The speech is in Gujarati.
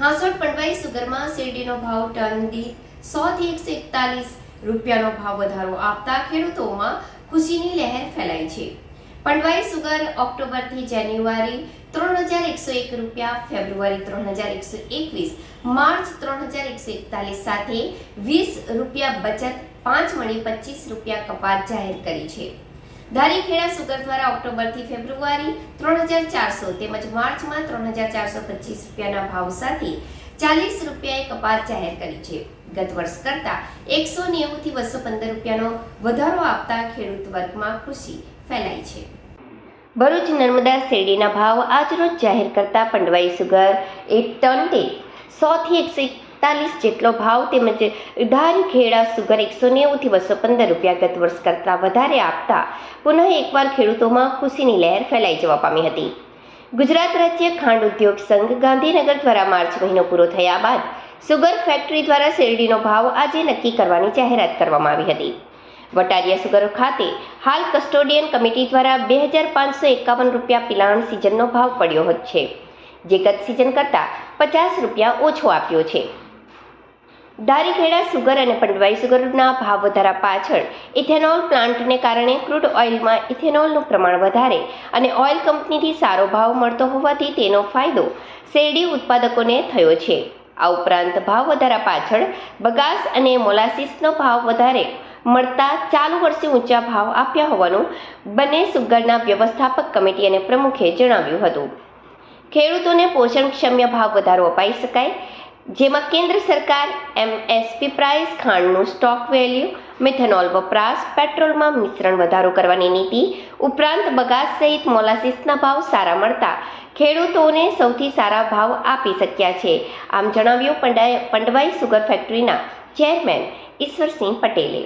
હાંસોડ પંડવાઈ સુગરમાં શેરડીનો ભાવ ટન દીઠ સોથી એકસો એકતાલીસ રૂપિયાનો ભાવ વધારો આપતા ખેડૂતોમાં ખુશીની લહેર ફેલાઈ છે. પંડવાઈ સુગર ઓક્ટોબરથી જાન્યુઆરી ત્રણ હજાર એકસો એક રૂપિયા, ફેબ્રુઆરી ત્રણ હજાર એકસો એકવીસ, માર્ચ ત્રણ હજાર એકસો એકતાલીસ સાથે વીસ રૂપિયા બચત, પાંચ મણી પચીસ રૂપિયા કપાત જાહેર કરી છે. ધારીખેડા સુગર દ્વારા ઓક્ટોબરથી ફેબ્રુઆરી ત્રણ હજાર ચારસો તેમજ માર્ચમાં ત્રણ હજાર ચારસો પચીસ રૂપિયાના ભાવ સાથે ચાલીસ રૂપિયાએ કપાત જાહેર કરી છે. ગત વર્ષ કરતાં એકસો નેવુંથી બસો પંદર રૂપિયાનો વધારો આપતા ખેડૂત વર્ગમાં ખુશી ફેલાઈ છે. ભરૂચ નર્મદા શેરડીના ભાવ આજરોજ જાહેર કરતા પંડવાઈ સુગર એક ટન દીઠ સોથી એકસો એકતાલીસ જેટલો ભાવ તેમજ ધારીખેડા સુગર એકસો નેવુંથી બસો પંદર રૂપિયા ગત વર્ષ કરતાં વધારે આપતા પુનઃ એકવાર ખેડૂતોમાં ખુશીની લહેર ફેલાઈ જવા પામી હતી. ગુજરાત રાજ્ય ખાંડ ઉદ્યોગ સંઘ ગાંધીનગર દ્વારા માર્ચ મહિનો પૂરો થયા બાદ સુગર ફેક્ટરી દ્વારા શેરડીનો ભાવ આજે નક્કી કરવાની જાહેરાત કરવામાં આવી હતી. વટારિયા સુગર ખાતે હાલ કસ્ટોડિયન કમિટી દ્વારા બે હજાર પાંચસો એકાવન રૂપિયા પિલાણ સિઝનનો ભાવ પડ્યો છે, જે ગત સિઝન કરતાં પચાસ રૂપિયા ઓછો આપ્યો છે. ધારીખેડા સુગર અને પંડવાઈ સુગરના ભાવ વધારા પાછળ ઇથેનોલ પ્લાન્ટને કારણે ક્રૂડ ઓઇલમાં ઇથેનોલનું પ્રમાણ વધારે અને ઓઇલ કંપનીથી સારો ભાવ મળતો હોવાથી તેનો ફાયદો શેરડી ઉત્પાદકોને થયો છે. આ ઉપરાંત ભાવ વધારા પાછળ બગાસ અને મોલાસીસનો ભાવ વધારે મળતા ચાલુ વર્ષે ઊંચા ભાવ આપ્યા હોવાનું બંને સુગરના વ્યવસ્થાપક કમિટી અને પ્રમુખે જણાવ્યું હતું. ખેડૂતોને પોષણક્ષમ્ય ભાવ વધારો અપાઈ શકાય જેમાં કેન્દ્ર સરકાર એમએસપી પ્રાઇસ ખાંડનું સ્ટોક વેલ્યુ મિથેનોલ વપરાશ પેટ્રોલમાં મિશ્રણ વધારો કરવાની નીતિ, ઉપરાંત બગાસ સહિત મોલાસીસના ભાવ સારા મળતા ખેડૂતોને સૌથી સારા ભાવ આપી શક્યા છે. આમ જણાવ્યું પંડવાઈ સુગર ફેક્ટરીના ચેરમેન ઈશ્વરસિંહ પટેલે.